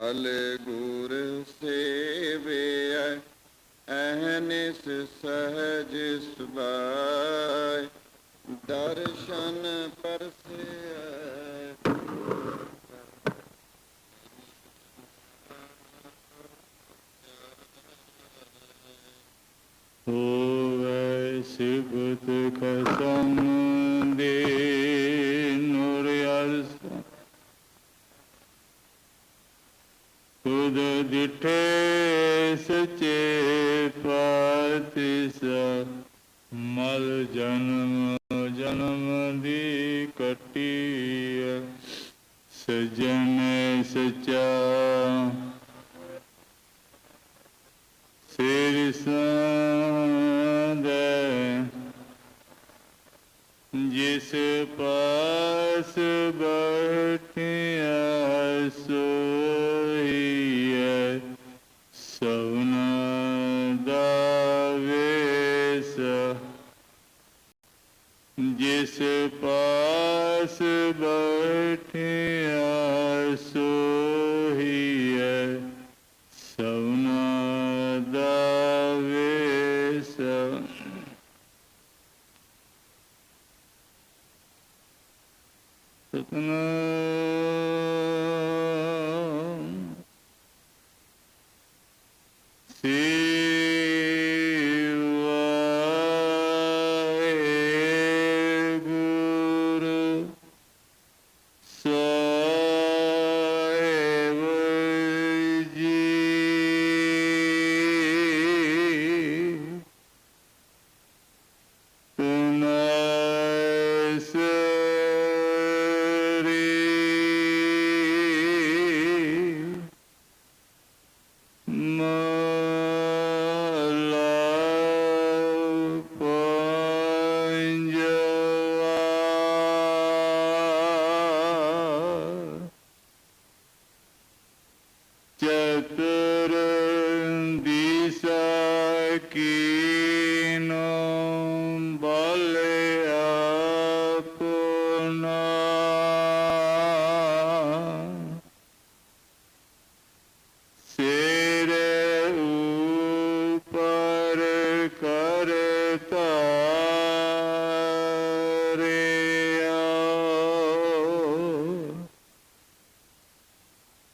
ਅਲਗੁਰ ਗੁਰ ਸੇਵਿਐ ਅਹਨਿਸ ਸਹਜ ਸੁਭਾਇ ਦਰਸ਼ਨ ਪਰਸੈ ਹੋਵੇ ਸਿਬਤ ਖਸਮ ਦੇ ਨੂਰ ਅਰਸ ਤੁਧ ਦਿਠੇ ਸਚੇ ਪਾਤਿਸ ਮਲ ਜਨਮ ਜਨਮ ਦੀ ਕਟੀ ਸਜਣ ਸਚਾ, ਸਿਰ ਸੰਦ, ਜਿਸ ਪਾਸ ਬੈਠਿਆ ਸੋਈਐ ਸਵਨ ਦਾ ਵੇਸ। ਜਿਸ ਪਾਸ ਬੈਠਿਆ ਸੋਈਐ ਸਵਨਾ ਦਾ ਵੇਸ। ਸਤਨਾਮ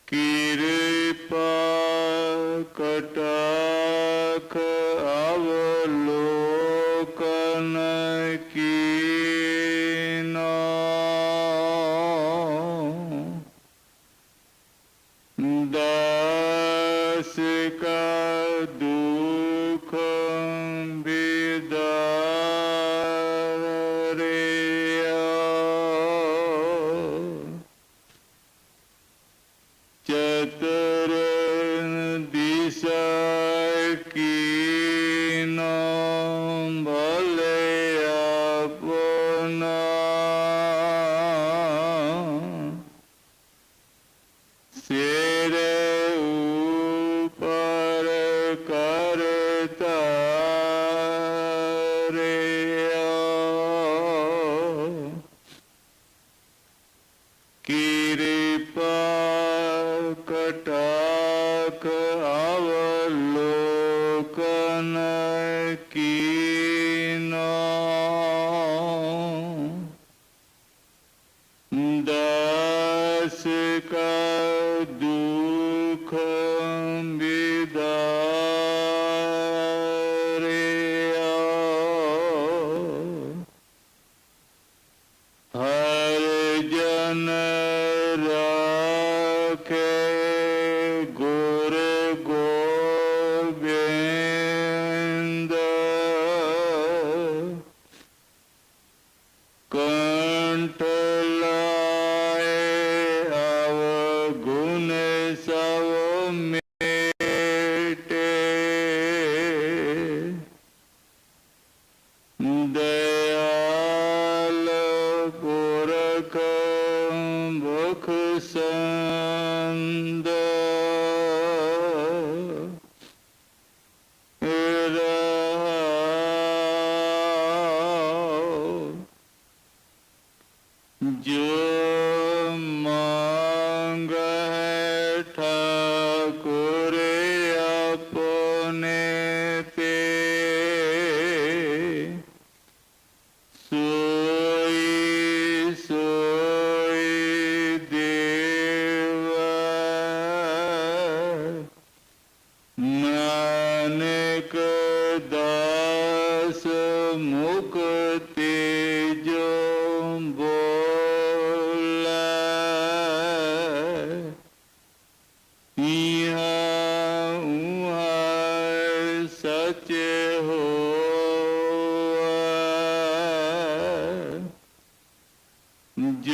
ਕਿਰਪਾ ਕਟਾਖ ਅਵਲੋਕਨ ਕੀਨਾ। ਦਾਸ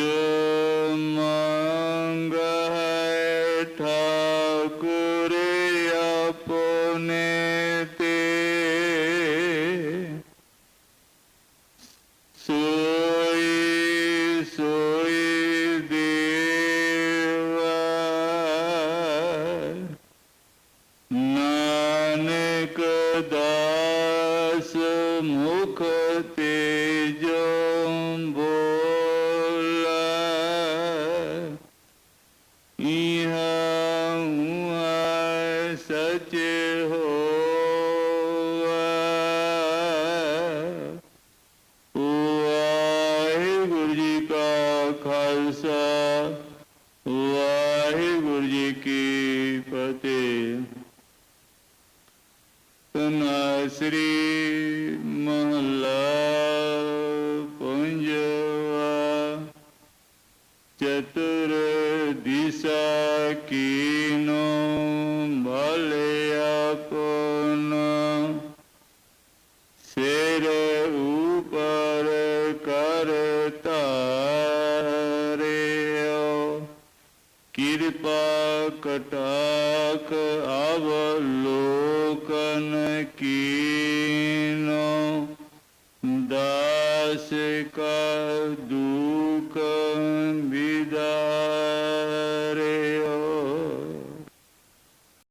you. ਤਨਾਸਰੀ ਮਹਲਾ ਪੰਜਵਾ ਚਤੁਰ ਦਿਸ਼ਾ ਕੀਨੋ ਦਾਸ